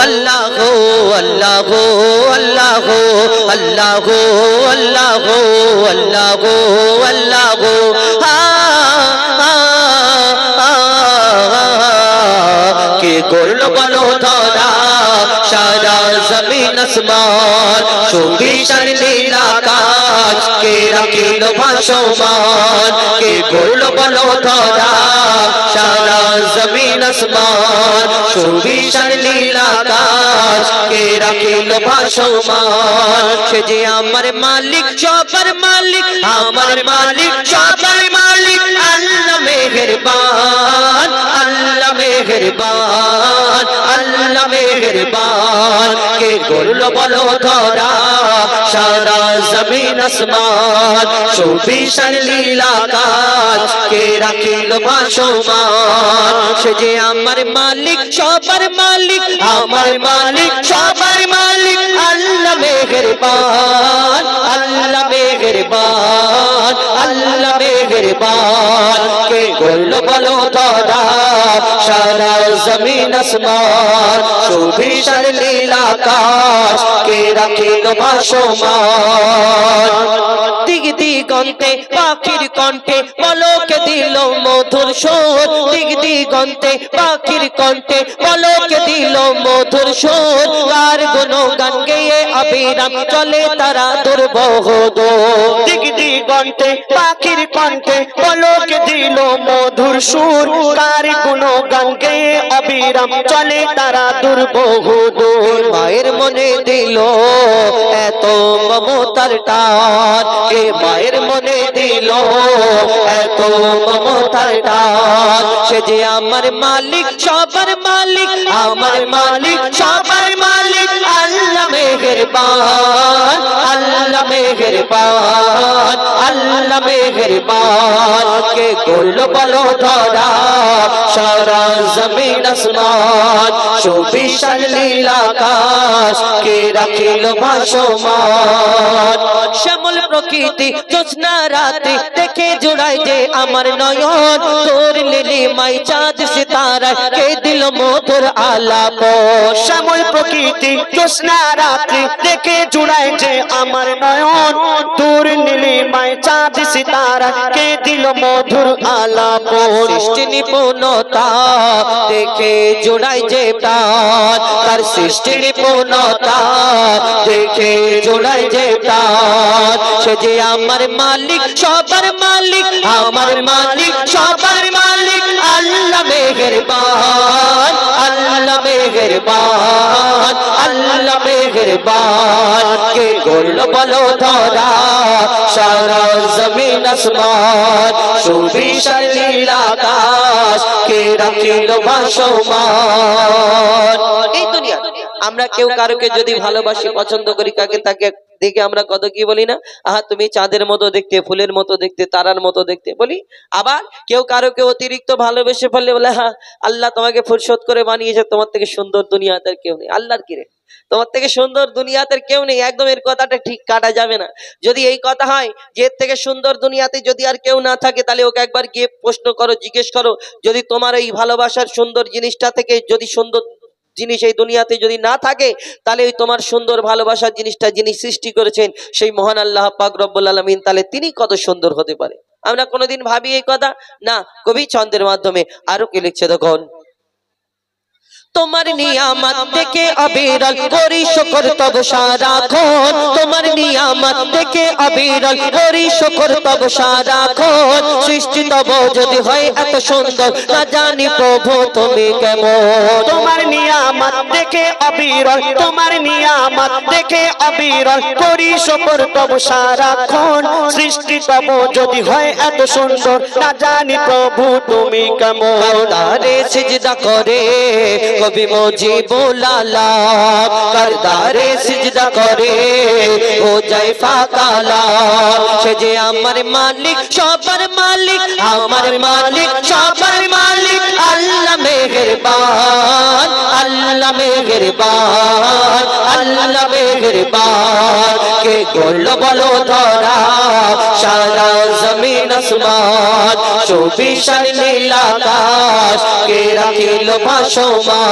আল্লাহ আল্লাহ আল্লাহ আল্লাহ আল্লাহ আল্লাহ আল্লাহ কে করল বলো ধরা সারা জমিন আসমান সুবিশাল নীল আকাশ কে রাখিল ভাসমান, কে করল বলো ধরা জমিন আসমান, সুবিশাল নীল আকাশ কে রাখিল ভাসমান? সে যে আমার মালিক সবার মালিক, আমার মালিক মেহেরবান, আল্লাহ মেহেরবান, কে করল বলো ধরা, সারা জমিন আসমান, সুবিশাল লীলা কাজ, কে রাখিল ভাসমান? সে যে আমার মালিক, সবার মালিক, আমার মালিক, সবার মালিক, আল্লাহ মেহেরবান। মেহেরবান আল্লাহ মেহেরবান। কে করল বলো ধরা সারা জমিন আসমান সুবিশাল লীলা কে দিগ দিগন্তে পাখির কণ্ঠে পলকে দিল মধুর সোর। দিগ দিগন্তে পাখির কণ্ঠে পলকে দিল মধুর সোর। কার গুণ গান গেয়ে অবিরাম চলে তারা দুর্বহ দিক দিগন্তে পাখির কণ্ঠে পলকে দিল মধুর সুর। কার গুণ গান গেয়ে অবিরাম চলে তারা দুর্বহ দূর। মায়ের মনে দিল এত মমতার টান। এ মায়ের মনে দিল এত মমতার টান। সে যে আমার মালিক, সবার মালিক, আমার মালিক, সবার মালিক। আল্লাহ মেহেরবান আল্লাহ মেহেরবান আল্লাহ মেহেরবান। কে করল বলো ধরা, সারা জমিন আসমান, সুবিশাল লীলা আকাশ, কে রাখিল ভাসমান। শ্যামল প্রকৃতি জোৎস্না রাতে দেখে জোড়ায় যে আমার নয়ন, তোর লিলি মাই চাঁদ সিতারা কে দিল মধুর আলাপ। শ্যামল প্রকৃতি, জ্যোৎস্না রাত্রি, দেখে জুড়ায় যে আমার নয়ন। তোর নীলিমায় চাঁদ সিতারা, কে দিল মধুর আলাপ? সৃষ্টি নিপুণতা, দেখে জোড়ায় যে তার সৃষ্টি নিপুণতা, দেখে জোড়ায় যে প্রাণ। সে যে আমার মালিক, সবার মালিক, আমার মালিক, সবার মালিক। আল্লাহ মেহেরবান আল্লাহ মেহেরবান আল্লাহ মেহেরবান। কে করল বলো ধরা, সারা জমিন আসমান, সুবিশাল আকাশ, কে রাখিল ভাসমান। এই দুনিয়া, আমরা কেউ কারোকে যদি ভালোবাসি, পছন্দ করি, কাকে তাকে দেখে আমরা কত কি বলি না? আহা, তুমি চাঁদের মতো দেখতে, ফুলের মতো দেখতে, তারার মতো দেখতে। বলি, আবার কেউ কারোকে অতিরিক্ত ভালোবেসে ফেললে বলে হ্যাঁ আল্লাহ তোমাকে ফুরসত করে বানিয়েছে, তোমার থেকে সুন্দর দুনিয়াতে কেউ নেই। আল্লাহর কিরে? তোমার থেকে সুন্দর দুনিয়াতে কেউ নেই, একদম এর কথাটা ঠিক কাটা যাবে না। যদি এই কথা হয়, যে এর থেকে সুন্দর দুনিয়াতে যদি আর কেউ না থাকে, তাহলে ওকে একবার গিয়ে প্রশ্ন করো, জিজ্ঞেস করো, যদি তোমার এই ভালোবাসার সুন্দর জিনিসটা থেকে যদি সুন্দর জিনিস এই দুনিয়াতে যদি না থাকে, তাহলে ওই তোমার সুন্দর ভালোবাসার জিনিসটা যিনি সৃষ্টি করেছেন, সেই মহান আল্লাহ পাক রব্বুল আলমিন, তাহলে তিনি কত সুন্দর হতে পারে। আমরা কোনোদিন ভাবি এই কথা? না, কবি ছন্দের মাধ্যমে আরও কে লিখছে তখন তোমার নিয়ামত দেখে অবিরল করি শুকর তব সারাক্ষণ তোমার নিয়ামত দেখে অবিরল করি শুকর তব সারাক্ষণ সৃষ্টি তব যদি হয় এত সুন্দর না জানি প্রভু তুমি কেমন। তোমার নিয়ামত দেখে অবিরল তোমার নিয়ামত দেখে অবিরল করি শকর তব সারাক্ষণ সৃষ্টি তব যদি হয় এত সুন্দর না জানি প্রভু তুমি কেমন। তারে সিজদা করে কবি মুজিবুল আলাম করদারে সিজদা করে। ও যায় ফাকালা সে যে আমার মালিক, সবার মালিক, আমার মালিক, সবার মালিক। আল্লাহ মেহেরবান আল্লাহ মেহেরবান আল্লাহ মেহেরবান। কে করল বলো ধরা, সারা জমিন আসমান সুবিশাল নীলাকাশ কে রাখিল ভাসমান।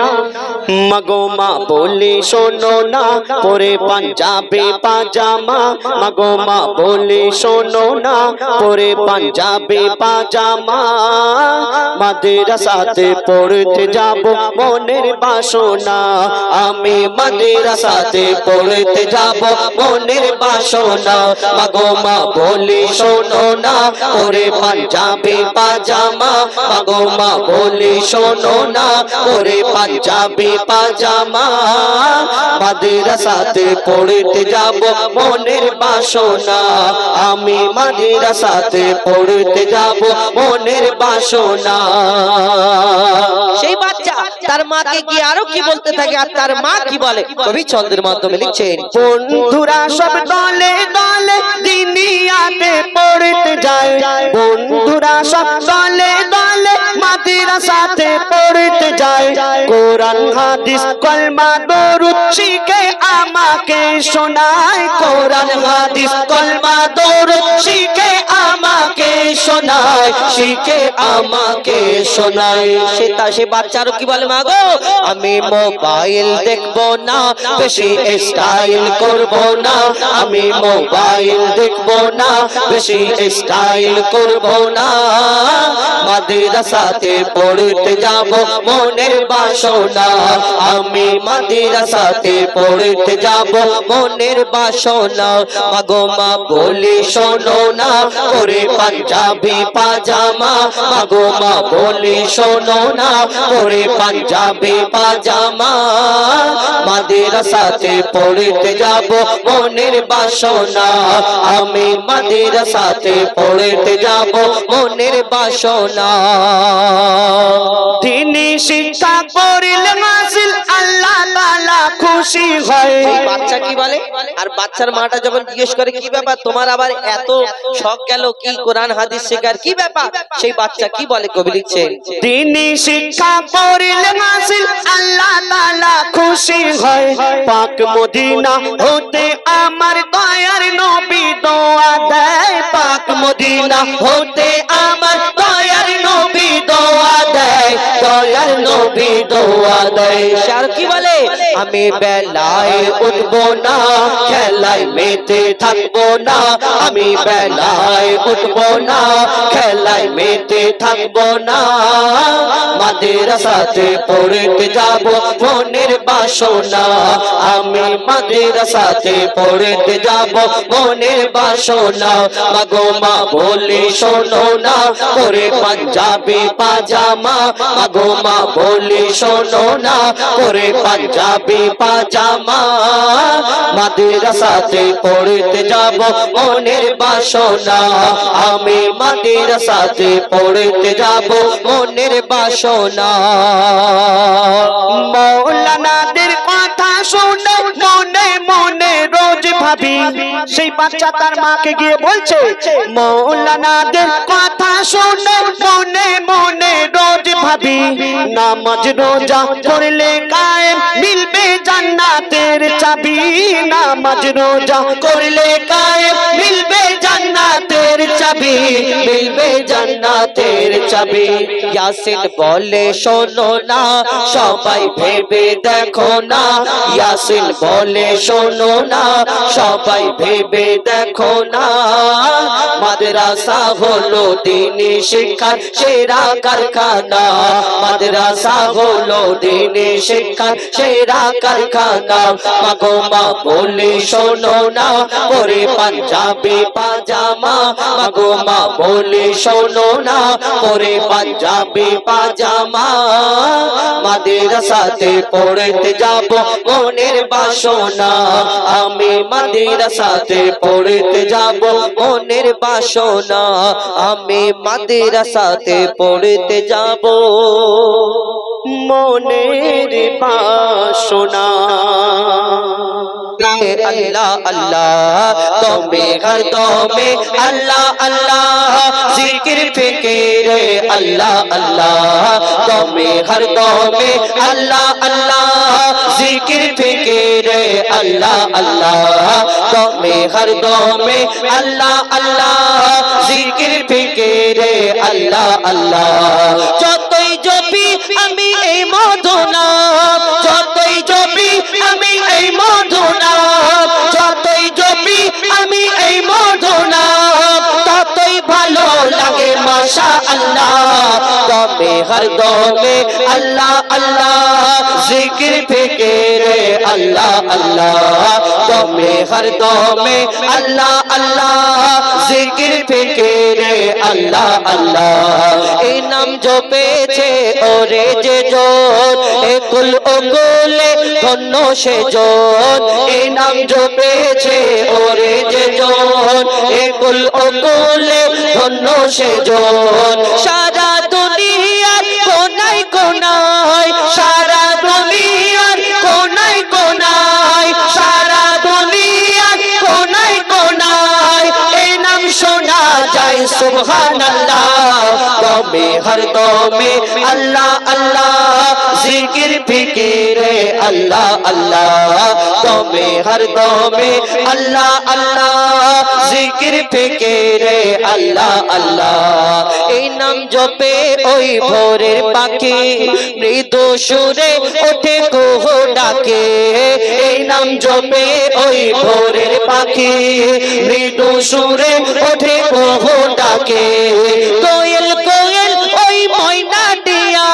না মগো মা বলে, শোনো না, পরে পাঞ্জাবি পাজামা। মগো মা বলে, শোনো না, পরে পাঞ্জাবি পাজামা। মাদ্রাসাতে পড়তে যাব মনের বাসনা। আমি মাদ্রাসাতে পড়তে যাব মনের বাসনা। মগো মা বলে, শোনো না, পরে পাঞ্জাবি পাজামা। মগো মা বলে, শোনো না, পরে পাঞ্জাবি পাজামা মাদ্রাসাতে পড়তে যাব মনের বাসনা। আমি মাদ্রাসাতে পড়তে যাব মনের বাসনা। সেই বাচ্চা তার মাকে কি আরও কি বলতে থাকে? আর তার মা কি বলে? কবি ছন্দের মাধ্যমে লিখছেন বন্ধুরা সব দলে দলে দিনিয়াতে পড়তে যায়। বন্ধুরা সব দলে দলে মাদ্রাসাতে পড়তে যায়। কোরআন হাদিস কলমা দরুদ শিখে আমাকে শোনায়। কোরআন হাদিস কলমা দরুদ শিখে আমাকে শোনায়। শিখে আমাকে শোনায়। সে তা সে বাচ্চারও কি বলে মা? গো আমি মোবাইল দেখব না, বেশি স্টাইল করব না। আমি মোবাইল দেখব না, বেশি স্টাইল করব না। মাদ্রাসাতে পড়তে যাব, মনের বাসনা। আমি মাদ্রাসাতে পড়তে যাব, মনের বাসনা। মাগো মা বলি, শোনো না করে পাঞ্জাবি পাজামা। মাগো মা বলি, শোনো না করে পাঞ্জাবি পাজামা। মাদ্রাসাতে পড়তে যাব মনের বাসনা। আমি মাদ্রাসাতে পড়তে যাব মনের বাসনা। তিনি শিক্ষা করিলেন তাআলা খুশি হয়। বাচ্চা কি বলে? আর বাচ্চার মাটা যখন জিজ্ঞেস করে কি ব্যাপার? তোমার আবার এত শখ গেল? কি কোরআন হাদিস শেখার? কি ব্যাপার? সেই বাচ্চা কি বলে কবি লিখছেন তিনি শিক্ষা করিলে মাসিল আল্লাহ তাআলা খুশি হয়। পাক মদিনা হতে আমার দয়ার নবী দোয়া দেয়। পাক মদিনা হতে আমার দয়ার নবী দোয়া দেয়। দয়ার নবী দোয়া দেয়। আর কি বলে? আমি বেলায় উঠবো না, খেলায় মেতে থাকব না, আমি বেলায় উঠবো না, খেলায় মেতে থাকব না। মাদ্রাসাতে পড়তে যাব, মনের বাসনা, আমি মাদ্রাসাতে পড়তে যাব, মনের বাসনা। মাগো মা বলি, শোনো না, করে পাঞ্জাবি পাজামা। মাগো মা বলি, শোনো না, করে পাঞ্জাবি পাজামা মাদ্রাসাতে পড়তে যাব মনের বাসনা। আমি মাদ্রাসাতে পড়তে যাব মনের বাসনা। মৌলানাদের কথা শোনা। ভাবি সেই বাচ্চা তার মাকে গিয়ে বলছে, মৌলানাদের কথা শুনে, মনে মনে রোজ ভাবি। নামাজ রোজা করলে কায়েম মিলবে জান্নাতের চাবি। নামাজ রোজা করলে কায়েম মিলবে জান্নাতের চাবি। মিলবে জান্নাতের চাবি। ইয়াসিন বলে, শোনো না, সবাই ভেবে দেখো না। ইয়াসিন বলে, শোনো না সবাই ভেবে দেখো না। মাদ্রাসা হলো দিনী শিক্ষার সেরা কারখানা। মাদ্রাসা হলো দিনে শিক্ষার সেরা কারখানা। মাগো মা বলে, শোনো না, পরে পাঞ্জাবি পাজামা। মাগো মা বলে, শোনো না, পরে পাঞ্জাবি পাজামা। মাদ্রাসাতে পড়তে যাব মনের বাসনা। আমি মাদ্রাসাতে পড়তে যাব মনের বাসনা। আমি মাদ্রাসাতে পড়তে যাব মনের বাসনা। اللہ اللہ تو بے ہر تو میں اللہ اللہ ذکر فکر اللہ اللہ تو میں ہر تو میں اللہ اللہ ذکر فکر اللہ اللہ تو میں ہر تو میں اللہ اللہ ذکر فکر اللہ اللہ যতই জপি আমি এই মদনা মাশা আল্লাহ দমে হর দমে আল্লাহ আল্লাহ, জিকির ফিকিরে আল্লাহ আল্লাহ, দমে হর দমে আল্লাহ আল্লাহ, জিকির ফিকিরে আল্লাহ আল্লাহ। এই নাম জপেছে ওরে যে জন একুল ওকুলে ধন্য সে জন এই নাম জপেছে ওরে যে জন একুল ওকুলে ধন্য সে জন সারা যায় সুবহানাল্লাহ দমে হর দমে আল্লাহ আল্লাহ, জিকির, ফিকিরে আল্লাহ আল্লাহ দমে হর দমে আল্লাহ আল্লাহ, জিকির, ফিকিরে আল্লাহ আল্লাহ, এই নাম জপে ওই ভোরের পাখি, মৃদু সুরে ওঠে কোহ ডাকে। নাম জপে ওই ভোরের পাখি। মৃদু সুরে ওঠে কোহ ডাকে। কোয়েল কোয়েল, ওই ময়না দিয়া।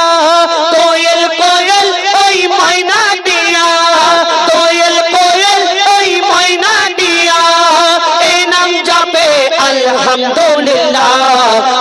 কোয়েল কোয়েল, ওই ময়না দিয়া। কোয়েল কোয়েল, ওই ময়না দিয়া। এই নাম জপে আলহামদুলিল্লাহ।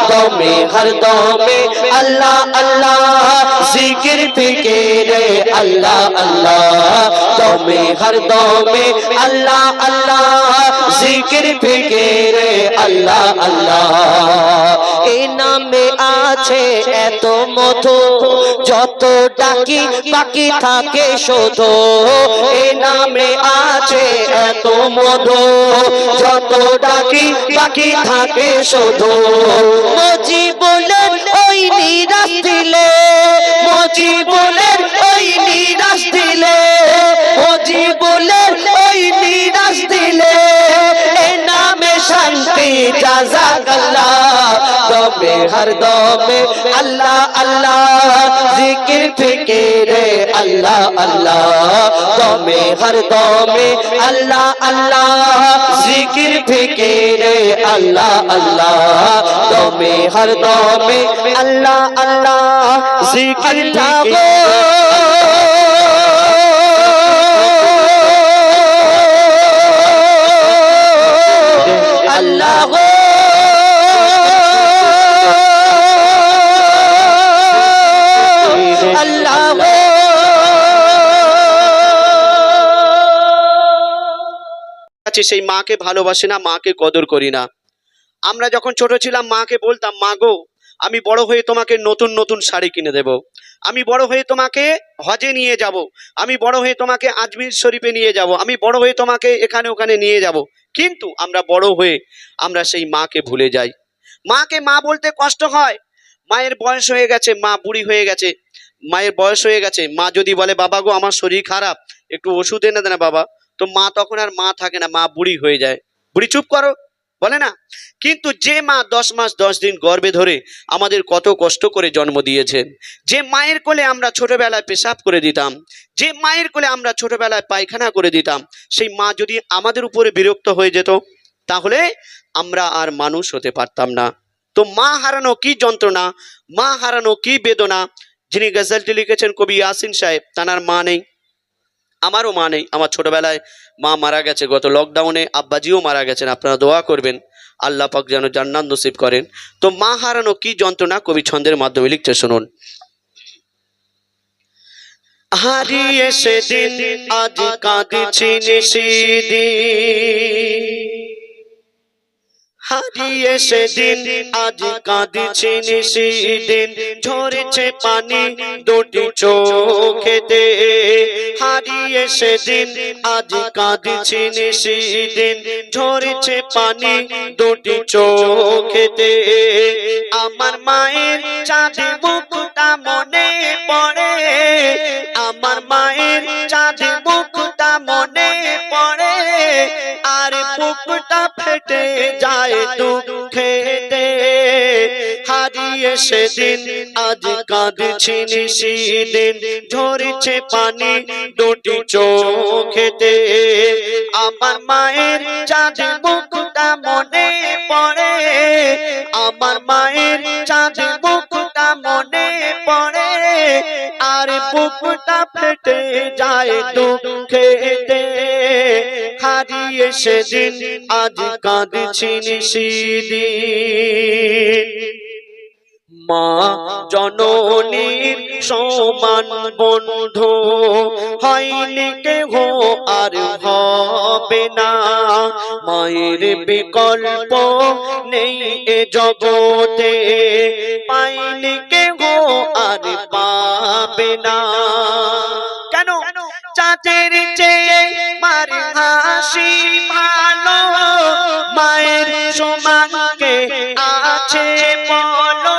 দমে হর দমে আল্লাহ আল্লাহ। জিকির ফিকিরে, আল্লাহ আল্লাহ। দমে, হর দমে, আল্লাহ আল্লাহ। জিকির ফিকিরে, আল্লাহ আল্লাহ। এ নামে আছে এত মধু। যত ডাকি বাকি থাকে শুধু। এ নামে আছে এত মধু। যত ডাকি বাকি থাকে শুধু। মজি বলে ওই নিরাশ দিলে মজি বলে ওই নিরাশ দিলে মজি বলে ওই নিরাশ দিলে, এ নামে শান্তি, জাজাকাল্লাহ। দমে হর দমে। আল্লাহ আল্লাহ, জিকির ফিকিরে। আল্লাহ আল্লাহ, দমে হর দমে। আল্লাহ আল্লাহ, জিকির ফিকিরে। আল্লাহ আল্লাহ, দমে হর দমে। আল্লাহ আল্লাহ, জিকির ঠাকুর আল্লাহ আল্লাহ। আছে সেই মাকে ভালোবাসে না, মাকে কদর করি না। আমরা যখন ছোট ছিলাম, মাকে বলতাম, মা গো, আমি বড় হয়ে তোমাকে নতুন নতুন শাড়ি কিনে দেব। আমি বড় হয়ে তোমাকে হজে নিয়ে যাব। আমি বড় হয়ে তোমাকে আজমির শরীফে নিয়ে যাব। আমি বড় হয়ে তোমাকে এখানে ওখানে নিয়ে যাব। কিন্তু আমরা বড় হয়ে আমরা সেই মাকে ভুলে যাই। মাকে মা বলতে কষ্ট হয়। মায়ের বয়স হয়ে গেছে, মা বুড়ি হয়ে গেছে। মায়ের বয়স হয়ে গেছে। মা যদি বলে, বাবা গো, আমার শরীর খারাপ, একটু ওষুধ এনে দেনা বাবা। তো মা তখন আর মা থাকে না, মা বুড়ি হয়ে যায়। বুড়ি চুপ করো, বলে না? কিন্তু যে মা দশ মাস, দশ দিন গর্ভে ধরে আমাদের কত কষ্ট করে জন্ম দিয়েছেন যে মায়ের কোলে আমরা ছোটবেলায় পেশাব করে দিতাম, যে মায়ের কোলে আমরা ছোটবেলায় পায়খানা করে দিতাম, সেই মা যদি আমাদের উপরে বিরক্ত হয়ে যেত, তাহলে আমরা আর মানুষ হতে পারতাম না। তো মা হারানো কি যন্ত্রণা? মা হারানো কি বেদনা? যিনি গজলটি লিখেছেন কবি ইয়াসিন সাহেব, তানার মা নেই, আমারও মা নেই। আমার ছোটবেলায় মা মারা গেছে, গত লকডাউনে আব্বাজিও মারা গেছেন, আপনারা দোয়া করবেন, আল্লাহ পাক যেন জান্নাত নসিব করেন। তো মা হারানো কি যন্ত্রণা? কবি ছন্দের মাধ্যমে লিখতে শুনুন। হারিয়ে সেদিন আজ কাঁদছি নিশিদিন হারিয়ে সেদিন আজ কাঁদছি নিশিদিন ঝরেছে পানি দুটি চোখেতে হারিয়ে সেদিন আজ কাঁদছি নিশিদিন ঝরেছে পানি দুটি চোখেতে আমার মায়ের চাঁদে মুখটা মনে পড়ে। আমার মায়ের চাঁদে মুখটা মনে পড়ে। আর বুকটা ফেটে যায় দুঃখেতে হারিয়ে সেদিন আজ কাঁদছি নিশিদিন ঝরছে পানি দুটি চোখেতে আমার মায়ের চাঁদ মুখটা মনে পড়ে। আমার মায়ের চাঁদ মুখটা মনে পড়ে। আর বুকটা ফেটে যায় দুঃখেতে হারিয়ে সেদিন আজ কাঁদছি নিশিদিন। মা জননীর সমান বন্ধু, হয়নি কেহ আর হবে না। মায়ের বিকল্প নেই এ জগতে, পাইনি কেহ আর পাবে না। কেন? চাঁদের চেয়ে মার হাসি ভালো মায়ের সমানকে আছে বলো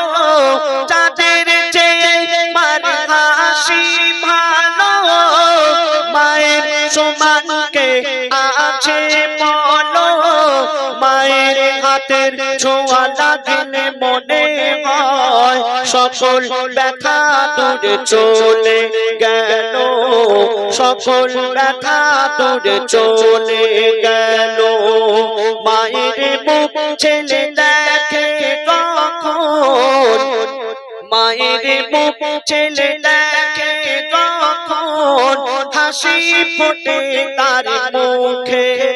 চেয়ে মার হাসি ভালো মায়ের সমানকে আছে বলো, মায়ের হাতের ছোঁয়া লাগলে মনে সকল ব্যথা দূরে চলে গেল। সকল ব্যথা দূরে চলে গেল। মায়ের মুখ ছেলে দেখে কখন? মায়ের মুখ ছেলে দেখে কখন? হাসি ফোটে তার মুখেতে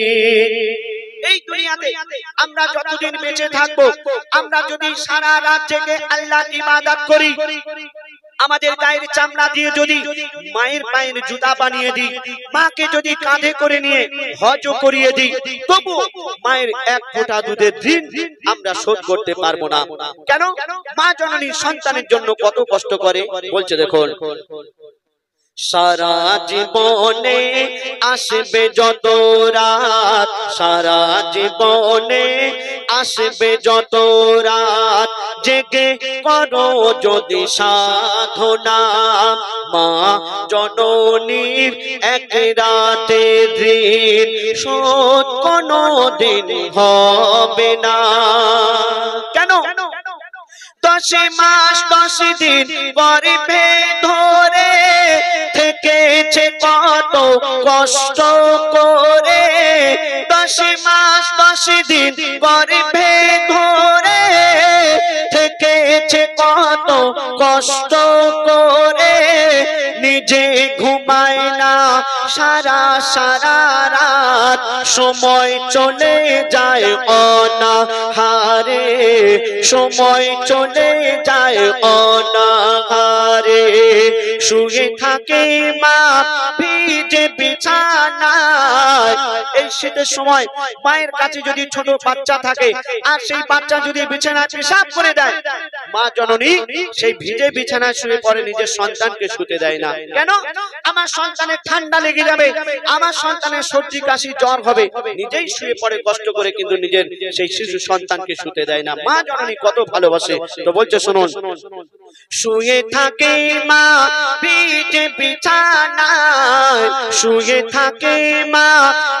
দুনিয়াতে আমরা যতদিন বেঁচে থাকব আমরা যদি সারা রাত জেগে আল্লাহ ইবাদত করি আমাদের গায়ের চামড়া দিয়ে যদি মায়ের পায়ের জুতা বানিয়ে দিই মাকে যদি কাঁধে করে নিয়ে হজ করিয়ে দিই তবু মায়ের এক ফোঁটা দুধের ঋণ আমরা শোধ করতে পারব না। কেন? মা জননী সন্তানের জন্য কত কষ্ট করে? বলছে দেখুন সারা জীবনে আসবে যত রাত, সারা জীবনে আসবে যত রাত। জেগে করো যদি সাধনা, মা জননীর এক রাতে ঋণ শোধ কোনো দিন হবে না। কেন? দশে মাস দশ দিন গরিবে ধরে থেকেছে কত কষ্ট করে। দশ মাস দশ দিন গরিবে ধরে। থেকেছে কত কষ্ট নিজে ঘুমায় না, সারা সারা রাত সময় চলে যায় অনাহারে, সময় চলে যায় অনাহারে। শুয়ে থাকে মা, ভিজে বিছানায়। এই শীতের সময় মায়ের কাছে যদি ছোট বাচ্চা থাকে, আর সেই বাচ্চা যদি বিছানায় পেশাব করে দেয়, মা জননী সেই ভিজে বিছানায় শুয়ে পড়ে, নিজের সন্তানকে শুতে দেয় না। কেন? আমার সন্তানের ঠান্ডা লেগে যাবে। আমার সন্তানের সর্দি কাশি জ্বর হবে। নিজেই শুয়ে পড়ে কষ্ট করে কিন্তু নিজের সেই শিশু সন্তানকে শুতে দেয় না। মা জননী কত ভালোবাসে। তো বলছে শুনুন শুয়ে থাকে মা ভিজে বিছানায়। শুয়ে থাকে মা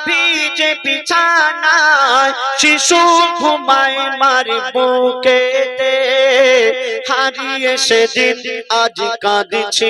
ভিজে বিছানায়। শিশু ঘুমায় মার বুকেতে। হারিয়ে সেদিন আজ কাঁদছি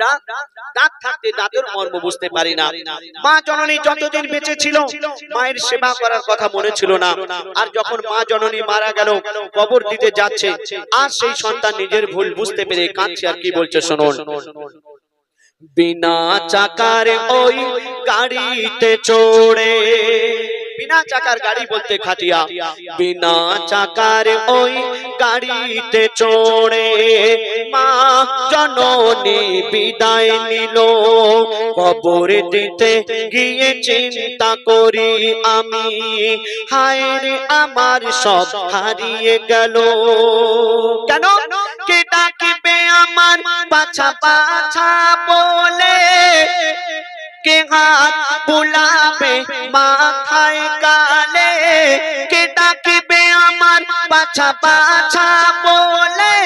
আমরা দাঁত থাকতে দাঁতের মর্ম বুঝতে পারি না। মা জননী যতদিন বেঁচে ছিল, মায়ের সেবা করার কথা মনে ছিল না। আর যখন মা জননী মারা গেল, কবর দিতে যাচ্ছে, আর সেই সন্তান নিজের ভুল বুঝতে পেরে কাঁদছে, আর কি বলছে শুনুন। বিনা চাকার ওই গাড়িতে চড়ে বিনা চাকার গাড়ি বলতে খাটিয়া, বিনা চাকার ওই গাড়িতে চড়ে মা জননী বিদায় নিল। কবর দিতে গিয়ে চিন্তা করি আমি হায় রে আমার সব হারিয়ে গেল। কেন? কে ডাকিবে আমার পাছা পাছা বলে কে হাত গোলাপে মাথায় কালে কে ডাকিবে আমার পাছা পাছা বলে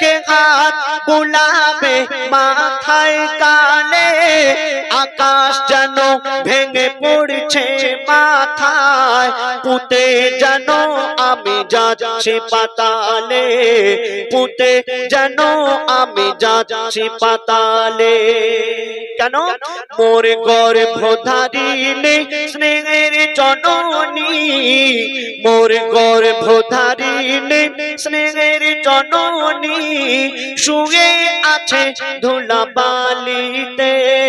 কে হাত গোলাপে মাথায় কালে আকাশ যেন ভেঙে পড়ছে মাথায়, পুঁতে যেন আমি যাচ্ছি পাতালে, পুঁতে যেন আমি যাচ্ছি পাতালে। কেন? মোর গর্ভধারিণী স্নেহের জননী, মোর গর্ভধারিণী স্নেহের জননী, শুয়ে আছে ধুলা বালিতে।